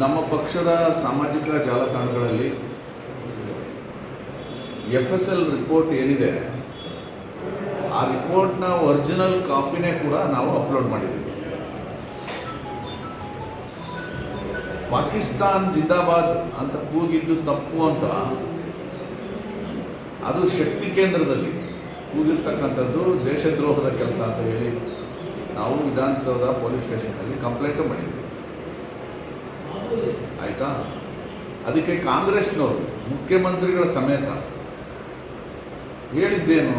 ನಮ್ಮ ಪಕ್ಷದ ಸಾಮಾಜಿಕ ಜಾಲತಾಣಗಳಲ್ಲಿ ಎಫ್ ಎಸ್ ಎಲ್ ರಿಪೋರ್ಟ್ ಏನಿದೆ, ಆ ರಿಪೋರ್ಟ್ನ ಒರಿಜಿನಲ್ ಕಾಪಿನೇ ಕೂಡ ನಾವು ಅಪ್ಲೋಡ್ ಮಾಡಿದ್ದೀವಿ. ಪಾಕಿಸ್ತಾನ್ ಜಿಂದಾಬಾದ್ ಅಂತ ಕೂಗಿದ್ದು ತಪ್ಪು ಅಂತ, ಅದು ಶಕ್ತಿ ಕೇಂದ್ರದಲ್ಲಿ ಕೂಗಿರ್ತಕ್ಕಂಥದ್ದು ದೇಶದ್ರೋಹದ ಕೆಲಸ ಅಂತ ಹೇಳಿ ನಾವು ವಿಧಾನಸೌಧ ಪೊಲೀಸ್ ಸ್ಟೇಷನಲ್ಲಿ ಕಂಪ್ಲೇಂಟು ಮಾಡಿದ್ವಿ ಆಯಿತಾ? ಅದಕ್ಕೆ ಕಾಂಗ್ರೆಸ್ನವರು, ಮುಖ್ಯಮಂತ್ರಿಗಳ ಸಮೇತ ಹೇಳಿದ್ದೇನು,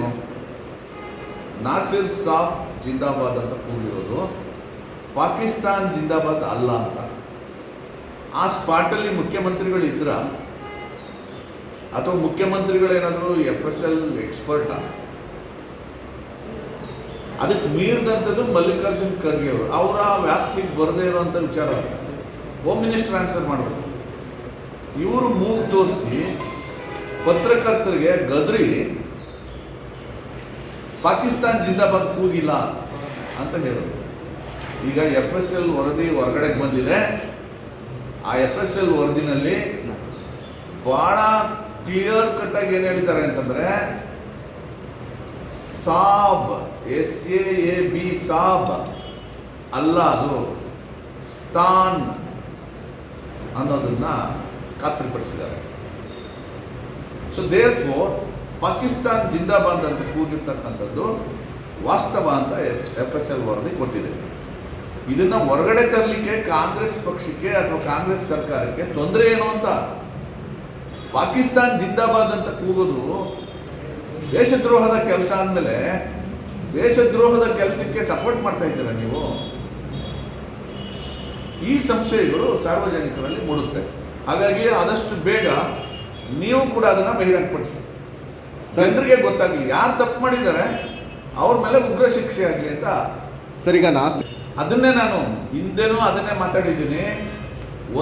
ನಾಸಿರ್ ಸಾಬ್ ಜಿಂದಾಬಾದ್ ಅಂತ ಕೂಗಿರೋದು, ಪಾಕಿಸ್ತಾನ್ ಜಿಂದಾಬಾದ್ ಅಲ್ಲ ಅಂತ. ಆ ಸ್ಪಾಟಲ್ಲಿ ಮುಖ್ಯಮಂತ್ರಿಗಳು ಇದ್ರ ಅಥವಾ ಮುಖ್ಯಮಂತ್ರಿಗಳೇನಾದರೂ ಎಫ್ ಎಸ್ ಎಲ್ ಎಕ್ಸ್ಪರ್ಟ? ಅದಕ್ಕೆ ಮೀರಿದಂಥದ್ದು ಮಲ್ಲಿಕಾರ್ಜುನ್ ಖರ್ಗೆ ಅವರು. ಅವರ ವ್ಯಾಪ್ತಿಗೆ ಬರದೇ ಇರೋವಂಥ ವಿಚಾರ. ಹೋಮ್ ಮಿನಿಸ್ಟರ್ ಆನ್ಸರ್ ಮಾಡಬೇಕು. ಇವರು ಮೂಗ್ ತೋರಿಸಿ ಪತ್ರಕರ್ತರಿಗೆ ಗದ್ರಿ ಪಾಕಿಸ್ತಾನ್ ಜಿಂದಾಬಾದ್ ಕೂಗಿಲ್ಲ ಅಂತ ಹೇಳೋದು. ಈಗ ಎಫ್ ಎಸ್ ಎಲ್ ವರದಿ ಹೊರಗಡೆಗೆ ಬಂದಿದೆ. ಆ ಎಫ್ ಎಸ್ ಎಲ್ ವರದಿನಲ್ಲಿ ಭಾಳ ಕ್ಲಿಯರ್ ಕಟ್ಟಾಗಿ ಏನು ಹೇಳಿದ್ದಾರೆ ಅಂತಂದರೆ ಸಾಬ್ ಎಸ್ ಎ ಬಿ ಸಾಬ್ ಅಲ್ಲ ಅದು, ಸ್ಥಾನ್. ಅನ್ನೋದನ್ನ ಖಾತ್ರಿಪಡಿಸಿದ್ದಾರೆ. ಸೊ ದೇರ್ ಫೋರ್ ಪಾಕಿಸ್ತಾನ್ ಜಿಂದಾಬಾದ್ ಅಂತ ಕೂಗಿರ್ತಕ್ಕಂಥದ್ದು ವಾಸ್ತವ ಅಂತ ಎಸ್ ಎಫ್ ಎಸ್ ಎಲ್ ವರದಿ ಕೊಟ್ಟಿದೆ. ಇದನ್ನ ಹೊರಗಡೆ ತರಲಿಕ್ಕೆ ಕಾಂಗ್ರೆಸ್ ಪಕ್ಷಕ್ಕೆ ಅಥವಾ ಕಾಂಗ್ರೆಸ್ ಸರ್ಕಾರಕ್ಕೆ ತೊಂದರೆ ಏನು ಅಂತ? ಪಾಕಿಸ್ತಾನ್ ಜಿಂದಾಬಾದ್ ಅಂತ ಕೂಗೋದು ದೇಶದ್ರೋಹದ ಕೆಲಸ ಅಂದಮೇಲೆ ದೇಶದ್ರೋಹದ ಕೆಲಸಕ್ಕೆ ಸಪೋರ್ಟ್ ಮಾಡ್ತಾ ಇದ್ದೀರಾ ನೀವು? ಈ ಸಂಶಯಗಳು ಸಾರ್ವಜನಿಕರಲ್ಲಿ ಮೂಡುತ್ತೆ. ಹಾಗಾಗಿ ಆದಷ್ಟು ಬೇಗ ನೀವು ಕೂಡ ಅದನ್ನು ಬಹಿರಂಗಪಡಿಸಿ. ಜನರಿಗೆ ಗೊತ್ತಾಗಲಿ ಯಾರು ತಪ್ಪು ಮಾಡಿದ್ದಾರೆ ಅವ್ರ ಮೇಲೆ ಉಗ್ರ ಶಿಕ್ಷೆ ಆಗಲಿ ಅಂತ ಸರ್ ಈಗ ನಾಸ್ ಅದನ್ನೇ ನಾನು ಹಿಂದೆನೂ ಅದನ್ನೇ ಮಾತಾಡಿದ್ದೀನಿ.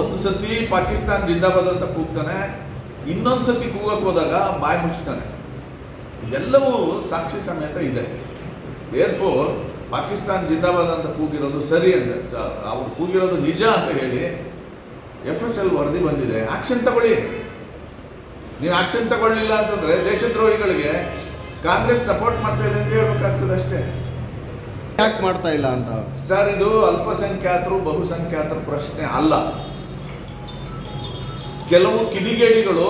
ಒಂದು ಸತಿ ಪಾಕಿಸ್ತಾನ್ ಜಿಂದಾಬಾದ್ ಅಂತ ಕೂಗ್ತಾನೆ ಇನ್ನೊಂದು ಸತಿ ಕೂಗಕ್ಕೆ ಹೋದಾಗ ಬಾಯಿ ಮುಚ್ತಾನೆ. ಇದೆಲ್ಲವೂ ಸಾಕ್ಷಿ ಸಮೇತ ಇದೆ. ಏರ್ ಫೋರ್ ಪಾಕಿಸ್ತಾನ್ ಜಿಂದಾಬಾದ್ ಅಂತ ಕೂಗಿರೋದು ಸರಿ ಅಂತ ಅವ್ರು ಕೂಗಿರೋದು ನಿಜ ಅಂತ ಹೇಳಿ ಎಫ್ ಎಸ್ ಎಲ್ ವರದಿ ಬಂದಿದೆ. ಆಕ್ಷನ್ ತಗೊಳ್ಳಿ. ನೀವು ಆಕ್ಷನ್ ತಗೊಳ್ಳಿಲ್ಲ ಅಂತಂದ್ರೆ ದೇಶದ್ರೋಹಿಗಳಿಗೆ ಕಾಂಗ್ರೆಸ್ ಸಪೋರ್ಟ್ ಮಾಡ್ತಾ ಇದೆ ಅಂತ ಹೇಳ್ಬೇಕಾಗ್ತದೆ ಅಷ್ಟೇ. ಯಾಕೆ ಮಾಡ್ತಾ ಇಲ್ಲ ಅಂತ? ಸರ್ ಇದು ಅಲ್ಪಸಂಖ್ಯಾತರು ಬಹುಸಂಖ್ಯಾತರ ಪ್ರಶ್ನೆ ಅಲ್ಲ. ಕೆಲವು ಕಿಡಿಗೇಡಿಗಳು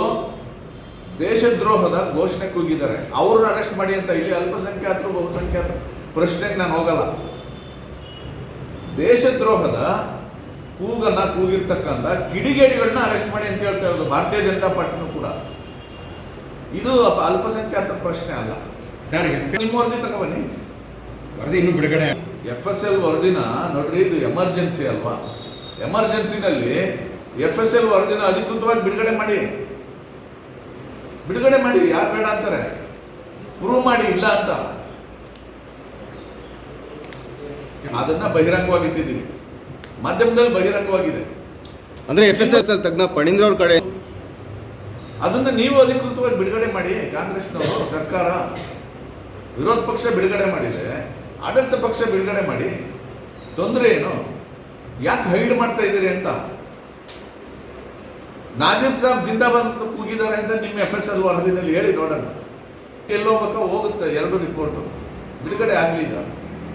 ದೇಶದ್ರೋಹದ ಘೋಷಣೆ ಕೂಗಿದ್ದಾರೆ. ಅವ್ರನ್ನ ಅರೆಸ್ಟ್ ಮಾಡಿ ಅಂತ ಇಲ್ಲಿ ಅಲ್ಪಸಂಖ್ಯಾತರು ಬಹುಸಂಖ್ಯಾತರ ಪ್ರಶ್ನೆಗೆ ನಾನು ಹೋಗಲ್ಲ. ದೇಶದ್ರೋಹದ ಕೂಗನ್ನ ಕೂಗಿರ್ತಕ್ಕಂಥ ಕಿಡಿಗೇಡಿಗಳನ್ನ ಅರೆಸ್ಟ್ ಮಾಡಿ ಅಂತ ಹೇಳ್ತಾ ಇರೋದು ಭಾರತೀಯ ಜನತಾ ಪಾರ್ಟಿನೂ ಕೂಡ. ಇದು ಅಲ್ಪಸಂಖ್ಯಾತ ಅಲ್ಪಸಂಖ್ಯಾತರ ಪ್ರಶ್ನೆ ಅಲ್ಲ. ಸರ್ ನಿಮ್ಮ ವರದಿ ತಗೊಬನ್ನಿ ವರದಿ ಇನ್ನೂ ಬಿಡುಗಡೆ ಎಫ್ ಎಸ್ ಎಲ್ ವರದಿನ ನೋಡ್ರಿ ಇದು ಎಮರ್ಜೆನ್ಸಿ ಅಲ್ವಾ? ಎಮರ್ಜೆನ್ಸಿನಲ್ಲಿ ಎಫ್ ಎಸ್ ಎಲ್ ವರದಿನ ಅಧಿಕೃತವಾಗಿ ಬಿಡುಗಡೆ ಮಾಡಿ. ಬಿಡುಗಡೆ ಮಾಡಿ ಯಾರು ಬೇಡ ಅಂತಾರೆ? ಪ್ರೂವ್ ಮಾಡಿ ಇಲ್ಲ ಅಂತ. ಅದನ್ನ ಬಹಿರಂಗವಾಗಿ ಇಟ್ಟಿದ್ದೀವಿ ಮಾಧ್ಯಮದಲ್ಲಿ ಬಹಿರಂಗವಾಗಿದೆ. ಅಂದ್ರೆ ಎಫ್ ಎಸ್ ಎಸ್ ಎಲ್ ತಜ್ಞ ಪಣೀಂದ್ರ ಅವ್ರ ಕಡೆ ಅದನ್ನ ನೀವು ಅಧಿಕೃತವಾಗಿ ಬಿಡುಗಡೆ ಮಾಡಿ ಕಾಂಗ್ರೆಸ್ನವರು ಸರ್ಕಾರ ವಿರೋಧ ಪಕ್ಷ ಬಿಡುಗಡೆ ಮಾಡಿದೆ ಆಡಳಿತ ಪಕ್ಷ ಬಿಡುಗಡೆ ಮಾಡಿ ತೊಂದರೆ ಏನು? ಯಾಕೆ ಹೈಡ್ ಮಾಡ್ತಾ ಇದ್ದೀರಿ ಅಂತ? ನಾಜೀರ್ ಸಾಬ್ ಜಿಂದಾಬಾದ್ ಕೂಗಿದ್ದಾರೆ ಅಂತ ನಿಮ್ಮ ಎಫ್ ಎಸ್ ಎಲ್ ವರದಿನಲ್ಲಿ ಹೇಳಿ ನೋಡೋಣ. ಎಲ್ಲೋಗ್ಬೇಕ ಹೋಗುತ್ತೆ ಎರಡು ರಿಪೋರ್ಟು ಬಿಡುಗಡೆ ಆಗಲಿಲ್ಲ.